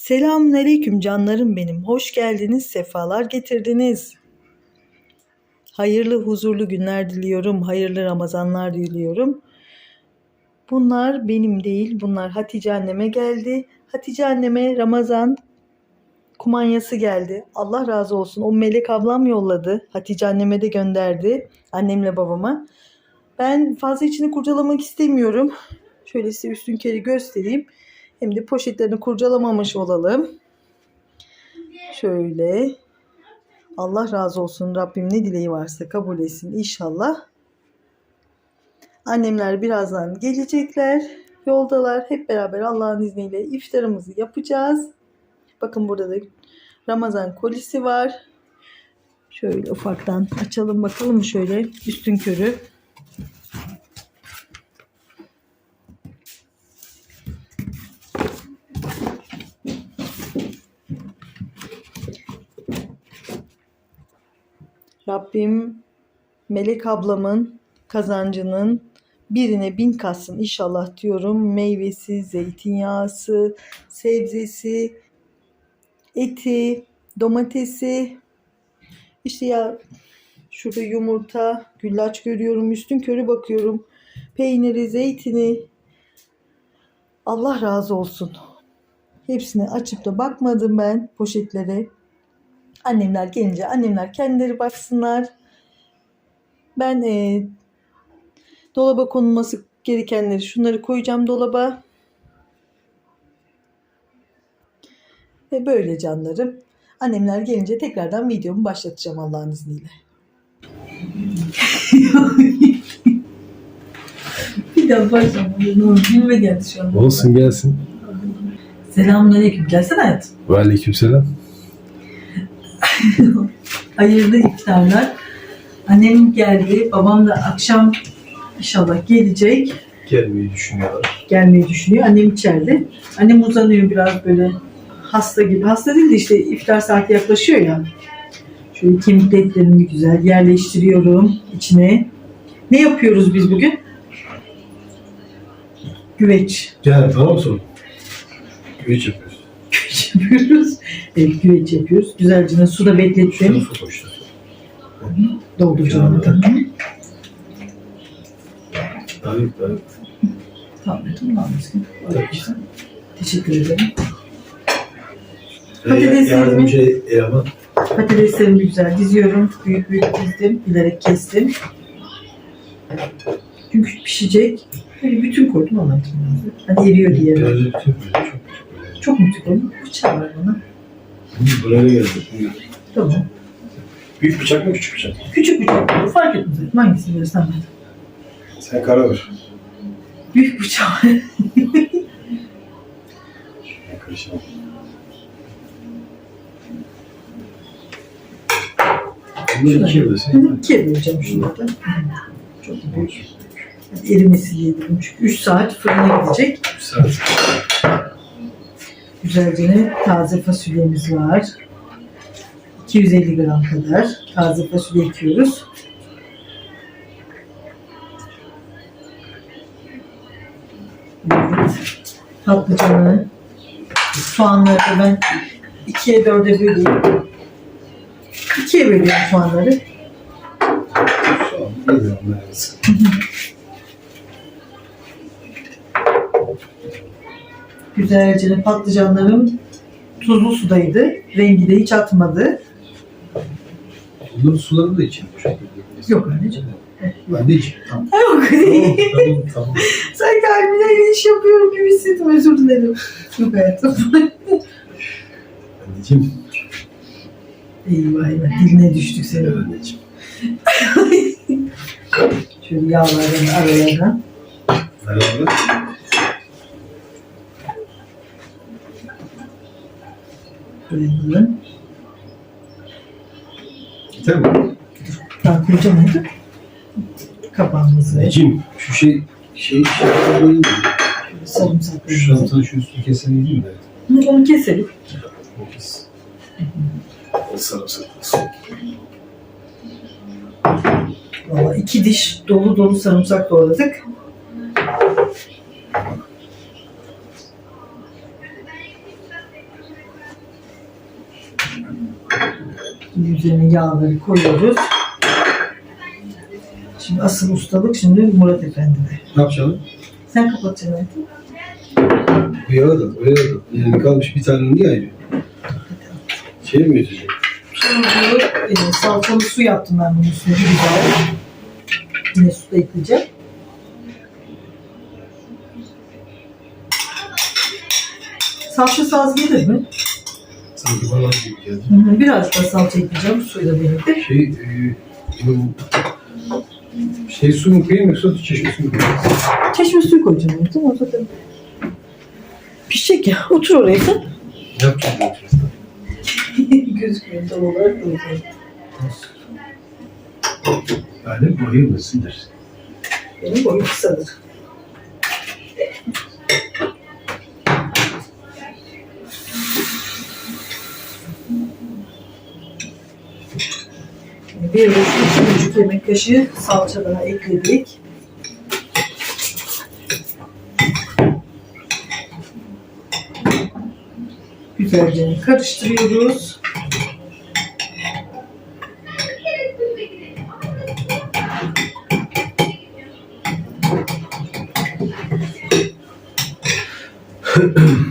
Selamünaleyküm canlarım benim. Hoş geldiniz, sefalar getirdiniz. Hayırlı, huzurlu günler diliyorum. Hayırlı Ramazanlar diliyorum. Bunlar benim değil, bunlar Hatice anneme geldi. Hatice anneme Ramazan kumanyası geldi. Allah razı olsun. O Melek ablam yolladı. Hatice anneme de gönderdi. Annemle babama. Ben fazla içini kurcalamak istemiyorum. Şöyle size üstünkeri göstereyim. Hem de poşetlerini kurcalamamış olalım. Şöyle. Allah razı olsun. Rabbim ne dileği varsa kabul etsin inşallah. Annemler birazdan gelecekler. Yoldalar. Hep beraber Allah'ın izniyle iftarımızı yapacağız. Bakın burada da Ramazan kolisi var. Şöyle ufaktan açalım bakalım şöyle üstün körü. Rabbim Melek ablamın kazancının birine bin katsın inşallah diyorum. Meyvesi, zeytinyağısı, sebzesi, eti, domatesi, işte ya şurada yumurta, güllaç görüyorum, üstün körü bakıyorum. Peyniri, zeytini. Allah razı olsun. Hepsini açıp da bakmadım ben poşetlere. Annemler gelince annemler kendileri baksınlar. Ben e, dolaba konulması gerekenleri şunları koyacağım dolaba. Ve böyle canlarım. Annemler gelince tekrardan videomu başlatacağım Allah'ın izniyle. Bir daha başlamadım. Gülme geldi şu an. Olsun gelsin. Selamünaleyküm. Gelsene hayatım. Ve aleykümselam. Hayırlı iftarlar. Annem geldi. Babam da akşam inşallah gelecek. Gelmeyi düşünüyorlar. Gelmeyi düşünüyor. Annem içeride. Annem uzanıyor biraz böyle hasta gibi. Hasta değil de işte iftar saati yaklaşıyor ya. Şöyle kemik güzel yerleştiriyorum içine. Ne yapıyoruz biz bugün? Güveç. Gel bana mı? Güveç yapıyoruz. Güveç yapıyoruz. Evet güveç yapıyoruz. Güzelce suda beklettim. Şunu fotoğraflar. Dolduracağım. Tamam. Tamam. Tabii tabii. Tamam. Tamam. Teşekkür ederim. Ee, Patateslerimi- Yardımcı eleman. Patateslerimi güzel diziyorum. Büyük büyük dizdim. Bilerek kestim. Çünkü pişecek. Böyle bütün koydum anlattım. Hani eriyor diye. Böyle çok. Çok mu? Bıçağı var bana. Buraya geldik. Tamam. Büyük bıçak mı küçük bıçak? Küçük bıçak. Fark etmez. Hangisini verirsen ver. Sen karar ver. Büyük bıçağı. Ben karışamam. Bunları ikiye bölsene. İkiye böleceğim şunları. Çok büyük. Erimesi diye dedim. Çünkü 3 saat fırına gidecek. Bir saat. Güzelce taze fasulyemiz var. 250 gram kadar taze fasulye ekiyoruz. Evet. Patlıcanı, soğanları da ben ikiye dörde böleyim. İkiye bölüyorum soğanları. Şu an bilmiyorum Güzelce patlıcanlarım tuzlu sudaydı. Rengi de hiç atmadı. Bunların sularını da şekilde. Yok anneciğim. İçeyim. Tamam. Yok. Tamam, tamam. Sanki Almine'yle iş yapıyorum gibi hissettim. Özür dilerim. Yok hayatım. Anneciğim. eyvah eyvah. Diline düştük senin. Anneciğim. Şöyle yağlardan aralardan. Merhaba. Yeter mi? Ben koyacağım onu. Kapağımızı. Anneciğim şu şey şey şey böyle mi? Şu Sarımsaklarımızı. şantanın şu üstünü kesen iyi mi? Hı, Onu keselim. O kes. Sarımsak. Valla iki diş dolu dolu sarımsak doğradık. Üzerine yağları koyuyoruz. Şimdi asıl ustalık şimdi Murat Efendi'de. Ne yapacağım? Sen kapatacaksın o yağı da. Yani kalmış bir tane niye ayrı? Şey mi? Şimdi bu e, salçalı su yaptım ben bunun üstüne bir güzel. Yine su da ekleyeceğim. Salça az gelir mi? Sanki bana az gibi geldi. Hı hı, Biraz da salça ekleyeceğim suyla birlikte. Şey, e, bu, şey su mu koyayım yoksa çeşme su mu koyayım? Çeşme suyu koyacağım hayatım. O zaten pişecek ya. Otur oraya sen. Ne yapacağım ben oturursa? Gözükmüyor tam olarak da o yüzden. Yani bayılmasın dersin. Benim boyum kısadır. Bir buçuk, yemek kaşığı salça ekledik. Güzelce karıştırıyoruz.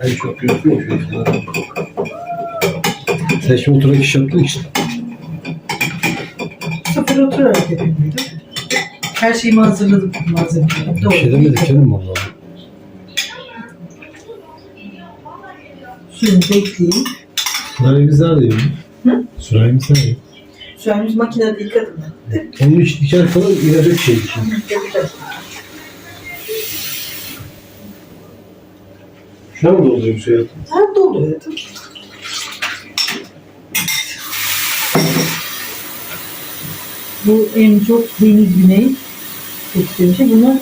Ben çok gözüküyor mu? Sen şimdi oturak iş yaptın işte. Sıfır oturarak yapayım dedim. Her şeyimi hazırladım malzemeleri. Bir şey demedik canım valla. Suyunu da ekleyeyim. Sürahimiz nerede Hı? Sürahimiz nerede? Suyumuzu makinede yıkadım ben. Onun için diker falan inecek şey için. Yapacağım. Şuna mı doldurayım suyu hayatım? Her doldu hayatım. Bu en çok deniz güney seçtiğim şey. Bunu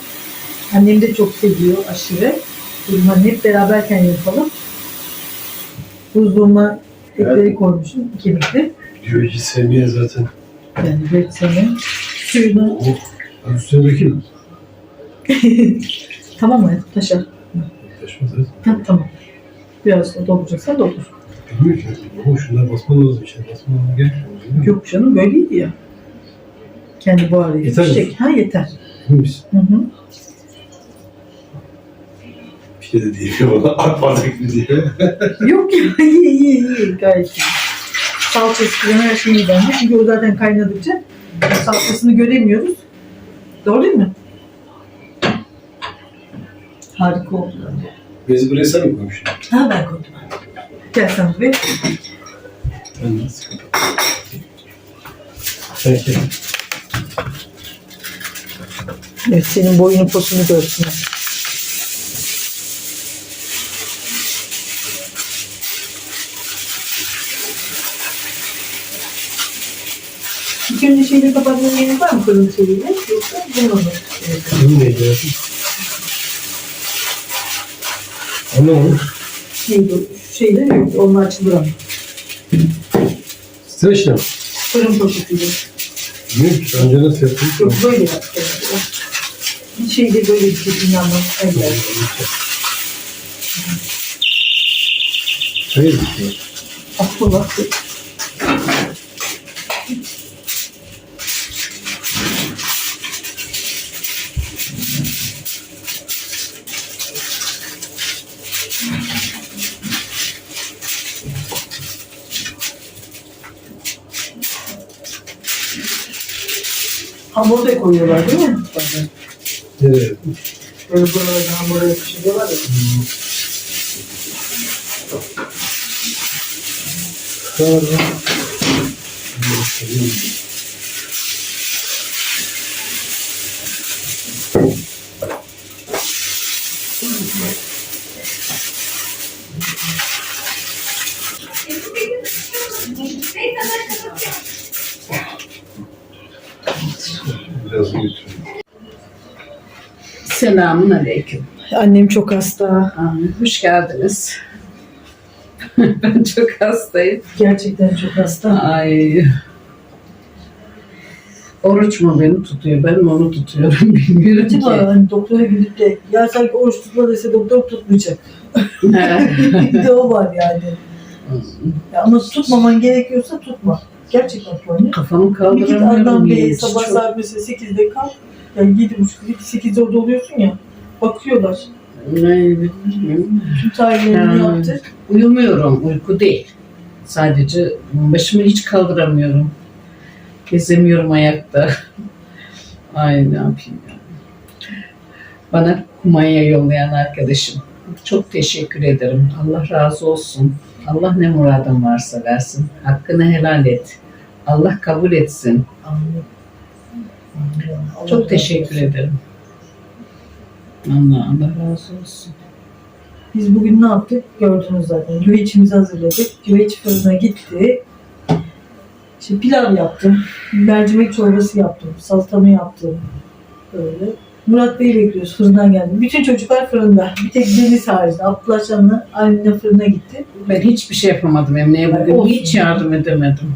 annem de çok seviyor aşırı. Dedim hani hep beraberken yapalım. Buzluğuma etleri koymuşum. kemikli. Diyor hiç sevmeyen zaten. Yani bir sene. Suyunu Oh, üstüne dökeyim mi? tamam mı? Taşar. Ha, tamam. Biraz da dolduracaksan doldur. Bilmiyor ki. Ama şunlar basman lazım işte. Basman lazım. Gel. Yok canım böyleydi ya. Kendi buharıyla Yeter mi? pişecek. Ha yeter. Emin misin? Hı hı. Bir şey de değil. Bana atmadık diye. Yok ya iyi iyi iyi gayet iyi. Salçası falan her şeyi iyi bence. Çünkü o zaten kaynadıkça salçasını göremiyoruz. Doğru değil mi? Harika oldu. Bezi buraya sen mi koymuşsun? Ha ben koydum. Gel sen buraya. Ben nasıl Peki. Evet senin boyunu posunu görsünler. İlk önce şeyleri kapatmanın gerek var mı fırın şeyiyle? Yoksa bununla mı? Evet. Bunun neydi hayatım? Anlamadım. Neydi o? Şu şeyler yok. Onlar açılır ama. Streçle mi? Fırın poşetiyle. Bilmiyorum ki. Önce nasıl yaptın? Yok böyle herhalde. Bir şeyde böyle bir şey inanmam. Eller. Hayır. Aklıma. Hamur da koyuyorlar değil mi? Nereye? Böyle buralardan hamura yapıştırıyorlar ya. Sonra. Biraz. Selamun aleyküm. Annem çok hasta. Hoş geldiniz. ben çok hastayım. Gerçekten çok hasta. Ay. Oruç mu beni tutuyor, ben mi onu tutuyorum bilmiyorum ki. Acaba hani doktora gidip de ya sanki oruç tutma dese doktor tutmayacak. Bir de o var yani. Ya ama tutmaman gerekiyorsa tutma. Gerçekten tutma. Kafamı Bir git kaldıramıyorum. Adnan Bey'e hiç. sabah Çok- saat mesela 8'de kalk. Yani 7.30 8'de orada oluyorsun ya. Bakıyorlar. Ne. Tüm tarihlerini Ha. yaptır. Uyumuyorum, uyku değil. Sadece başımı hiç kaldıramıyorum. Gezemiyorum ayakta. Ay ne yapayım ya. Bana kumanya yollayan arkadaşım. Çok teşekkür ederim. Allah razı olsun. Allah ne muradın varsa versin. Hakkını helal et. Allah kabul etsin. Amin. Allah Çok teşekkür ederim. Allah Allah razı olsun. Biz bugün ne yaptık? Gördünüz zaten. Güveçimizi hazırladık. Güveç fırına gitti. İşte pilav yaptım. Mercimek çorbası yaptım. Salatamı yaptım. Böyle. Murat Bey'i bekliyoruz. Fırından geldi. Bütün çocuklar fırında. Bir tek Deniz haricinde. Abdullah Can'la anne fırına gitti. Ben hiçbir şey yapamadım Emre'ye bugün. Olsun. Hiç yardım edemedim.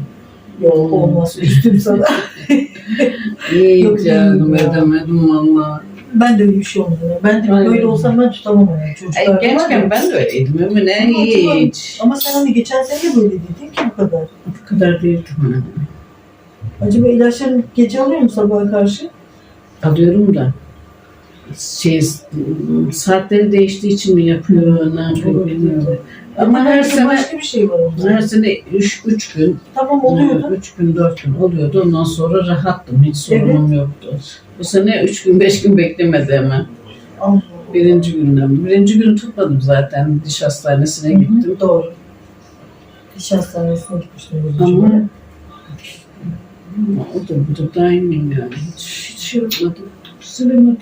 Yok olmaz. Üstüm sana. Yok, yardım edemedim valla. ben de öyle bir şey olmuyor. Ben de Aynen. böyle olsam ben tutamam yani. Çocuklar Ay, gençken ben de öyleydim ama ne Ama hatırlamıyorum. hiç. Ama sen hani geçen sene de böyle dedin ki bu kadar. Bu kadar değildim. Acaba ilaçların gece alıyor mu sabaha karşı? Alıyorum da. Şey, saatleri değiştiği için mi yapıyor, ne yapıyor bilmiyorum. Ama her Belki sene başka bir şey var onda. her sene üç, üç gün, Tamam oluyordu. üç gün, dört gün oluyordu. Ondan sonra rahattım. Hiç sorunum yoktu. Bu sene üç gün, beş gün beklemedi hemen. Allah. Birinci günden. Birinci gün tutmadım zaten. Diş hastanesine Hı hı, gittim. Doğru. Diş hastanesine gitmiştim. Ama o da bu da daimim yani. Hiç, hiç şey yapmadım. Silemedim.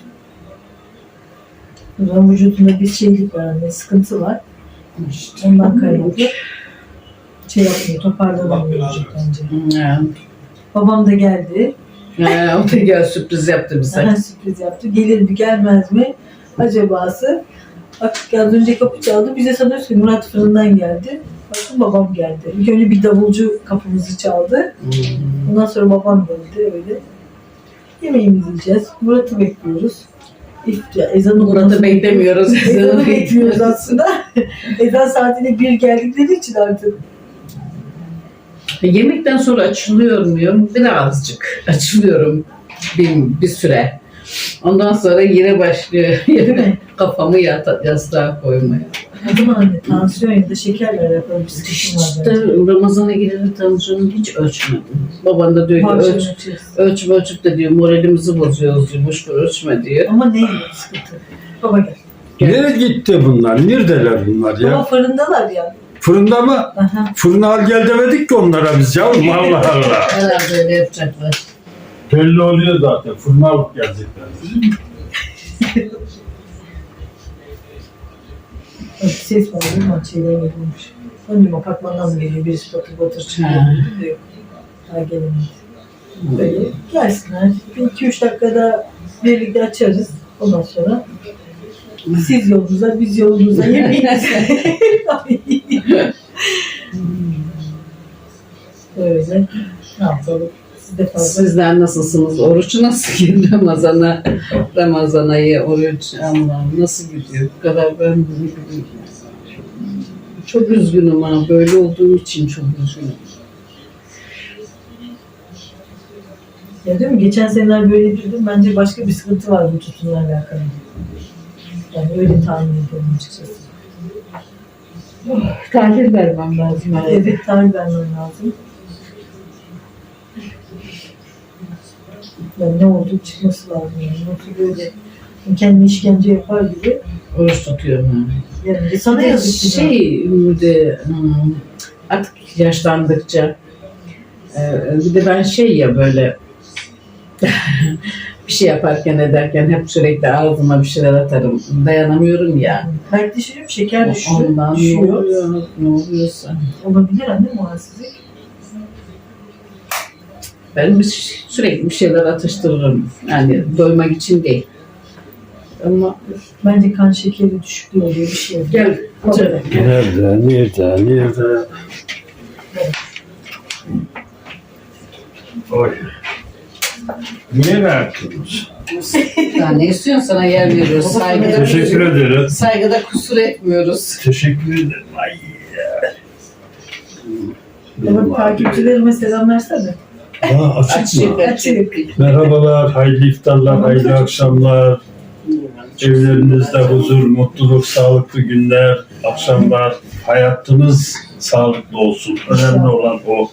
Zaman vücudunda bir şeylik var, hani sıkıntı var. Ondan kaynaklı. Şey yapmıyor, toparlanamıyor vücut bence. Yani, Babam da geldi. yani, o da gel sürpriz yaptı bize. Hemen sürpriz yaptı. Gelir mi gelmez mi? Acabası. Bak az önce kapı çaldı. Bize sanıyoruz ki Murat fırından geldi. Bakın babam geldi. İlk önce bir davulcu kapımızı çaldı. Hmm. Ondan sonra babam geldi öyle. Yemeğimizi yiyeceğiz. Murat'ı bekliyoruz. İftar, ezan Murat'ı beklemiyoruz. Ezanı bekliyoruz aslında. Ezan saatine bir geldikleri için artık. Yemekten sonra açılıyor muyum? Birazcık açılıyorum bir, bir süre. Ondan sonra yine başlıyor kafamı yata, yastığa koymaya. O zaman anne tansiyon ya da şekerle alakalı bir sıkıntım var İşte bence. Ramazan'a gireli tansiyonu hiç ölçmedim. Baban da diyor ki Tansiyon ölç, ölçüp ölçüp de diyor moralimizi bozuyoruz diyor. Boş ver ölçme diyor. Ama ne yiyor sıkıntı? Baba gel. Nereye gitti bunlar? Neredeler bunlar Baba ya? fırındalar ya. Fırında mı? Aha. Fırına al gel demedik ki onlara biz yavrum Allah Allah. Herhalde öyle yapacaklar. Belli oluyor zaten. Fırına alıp gelecekler. Ses var değil mi? Şeyden geliyormuş. Önce apartmandan mı geliyor? Birisi batır batır çıkıyor. Ha. De yok. Daha gelemedi. Böyle gelsinler. Bir iki üç dakikada birlikte açarız. Ondan sonra siz yolunuza, biz yolumuza yemeyiz. Öyle. Ne yapalım? Siz de fazla. Sizler nasılsınız? Oruç nasıl gidiyor Ramazan'a? Ramazan ayı oruç Allah'ım nasıl gidiyor? Bu kadar ben ne bileyim. Çok üzgünüm ha. Böyle olduğum için çok üzgünüm. Ya değil mi? Geçen seneler böyle dedim. Bence başka bir sıkıntı var bu tutumla alakalı. Yani öyle tahmin ediyorum açıkçası. Tahlil vermem lazım. Evet, tarih vermem lazım. Yani ne oldu çıkması lazım yani. Yoksa böyle kendini işkence yapar gibi. Oruç tutuyorum ha. Yani sana Bir de yazık şey bir de hmm, artık yaşlandıkça e, bir de ben şey ya böyle bir şey yaparken ederken hep sürekli ağzıma bir şeyler atarım. Dayanamıyorum ya. Kalp düşürüyor, şeker düşüyor. Ondan ne düşüyor. oluyor? Ne oluyorsa. Olabilir anne muhasizlik. Ben bir- sürekli bir şeyler atıştırırım. Yani doymak için değil. Ama Bence kan şekeri düşüklüğü oluyor bir şey gel. Nerede? Nerede? Nerede? Oy. Niye verdiniz? Ya ne istiyorsun sana yer veriyoruz. Saygıda, Teşekkür ederim. saygıda kusur etmiyoruz. Teşekkür ederim. Ay ya. Baba takipçilerime selam versene. Aa, açık mı? Açık. Merhabalar, hayırlı iftarlar, hayırlı akşamlar. Evlerinizde huzur, mutluluk, sağlıklı günler, akşamlar. Hayatınız sağlıklı olsun. Önemli olan o.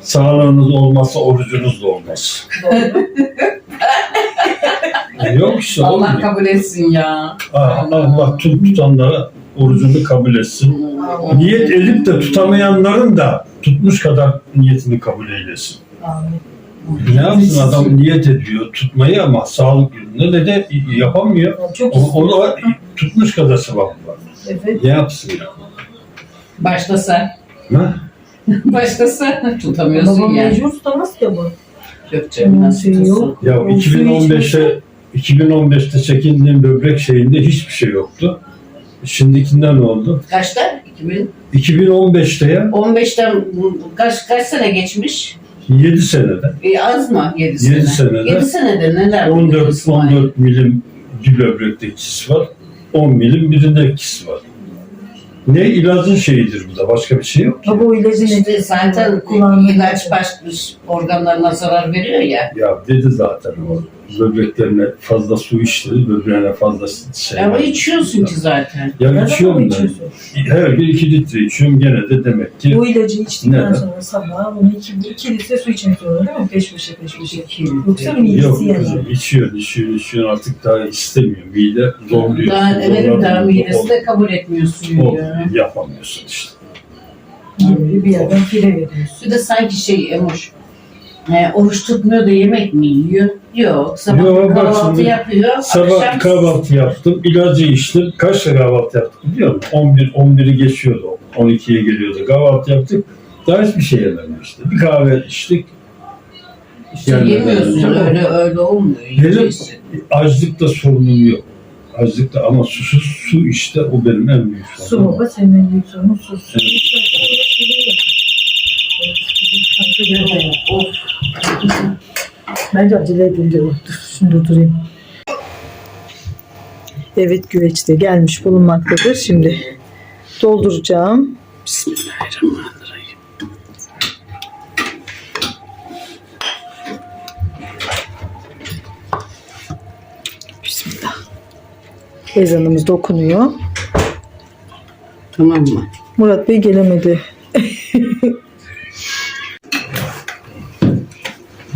Sağlığınız olmazsa orucunuz da olmaz. Yok işte Allah olmuyor. kabul etsin ya. Ah, Allah tüm tutanlara orucunu kabul etsin. Niyet edip de tutamayanların da tutmuş kadar niyetini kabul eylesin. Amin. Ne yapsın adam niyet ediyor tutmayı ama sağlık yönünde ne de yapamıyor. Yani çok O, istiyorum. ona tutmuş kadar sevap var. Evet. Ne yapsın ya? Başlasa. Ha? Başlasa. Tutamıyorsun Babam ya. mecbur tutamaz ki bu. Yok canım nasıl Şey yok. Ya O suyu 2015'te 2015'te çekindiğim böbrek şeyinde hiçbir şey yoktu. Şimdikinde ne oldu? Kaçta? 2000? 2015'te ya 15'ten bu- kaç, kaç sene geçmiş? 7 senede E, az mı? 7 sene. Yedi senede. 7 senede neler 14 biliyorsun? 14 milim bir böbrekte kis var. 10 milim birinde kis var. Ne ilacın şeyidir bu da başka bir şey yok ki. Baba o ilacı ne? İşte zaten Kullandığı ilaç başmış organlarına zarar veriyor ya. Ya dedi zaten o böbreklerine fazla su içti, böbreğine fazla şey Ama var. içiyorsun ki zaten. Ya Nereden içiyorum ben. Her gün 2 litre içiyorum gene de demek ki Bu ilacı içtikten Neden? sonra sabah bunu iki, iki litre su içmek zorunda değil mi? Peş peşe peş peşe. İki Yoksa litre. midesi yok yanıyor. kızım içiyor, içiyor, içiyor artık daha istemiyor. Mide zorluyor. Daha, evet daha midesi de kabul etmiyorsun Ol- ya. Yapamıyorsun işte. Gibi bir yerden file veriyorsun. Bir de sanki şey Emoş. E, oruç tutmuyor da yemek mi yiyor? Yok. Sabah Yok, bak kahvaltı şimdi yapıyor. Sabah akşam kahvaltı yaptım, ilacı içtim. Kaçta kahvaltı yaptık biliyor musun? 11, 11'i geçiyordu, 12'ye geliyordu. Kahvaltı yaptık, daha hiçbir şey yemedim işte. Bir kahve içtik. işte yemiyorsun öyle öyle olmuyor. Benim açlıkta sorunum yok. Açlıkta ama susuz su işte o benim en büyük Su sorunum. baba senin en büyük sorunun su. Su Evet. Bence acele edince. Dur, şunu durdurayım. Evet güveç de gelmiş bulunmaktadır. Şimdi dolduracağım. Bismillahirrahmanirrahim. Bismillah. Ezanımız dokunuyor. Tamam mı? Murat Bey gelemedi.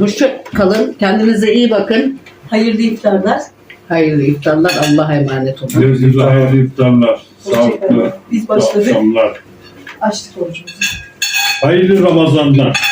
Hoşça kalın. Kendinize iyi bakın. Hayırlı iftarlar. Hayırlı iftarlar. Allah'a emanet olun. Herkese hayırlı iftarlar, sağlıklı. Biz başladık. akşamlar. Açtık orucumuzu. Hayırlı Ramazanlar.